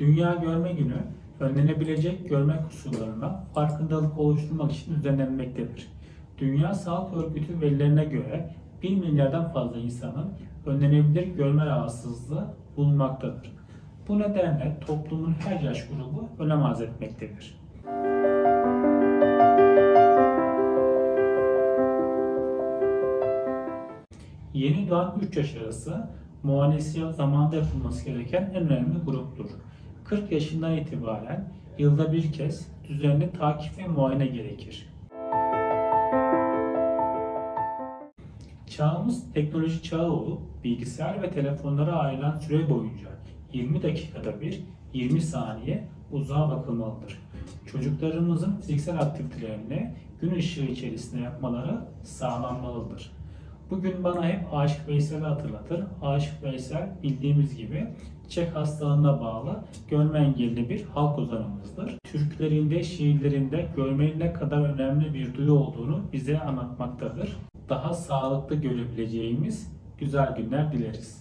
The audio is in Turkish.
Dünya Görme Günü önlenebilecek görme kusurlarına farkındalık oluşturmak için düzenlenmektedir. Dünya Sağlık Örgütü verilerine göre 1 milyardan fazla insanın önlenebilir görme rahatsızlığı bulunmaktadır. Bu nedenle toplumun her yaş grubu önem arz etmektedir. Yeni doğan 3 yaş arası muayenesi zamanında yapılması gereken en önemli gruptur. 40 yaşından itibaren yılda bir kez düzenli takip ve muayene gerekir. Çağımız teknoloji çağı olup bilgisayar ve telefonlara ayrılan süre boyunca 20 dakikada bir 20 saniye uzağa bakılmalıdır. Çocuklarımızın fiziksel aktivitelerini gün ışığı içerisinde yapmaları sağlanmalıdır. Bugün bana hep Aşık Veysel'i hatırlatır. Aşık Veysel bildiğimiz gibi çiçek hastalığına bağlı görme engelli bir halk ozanımızdır. Türklerinde, şiirlerinde görmenin ne kadar önemli bir duyu olduğunu bize anlatmaktadır. Daha sağlıklı görebileceğimiz güzel günler dileriz.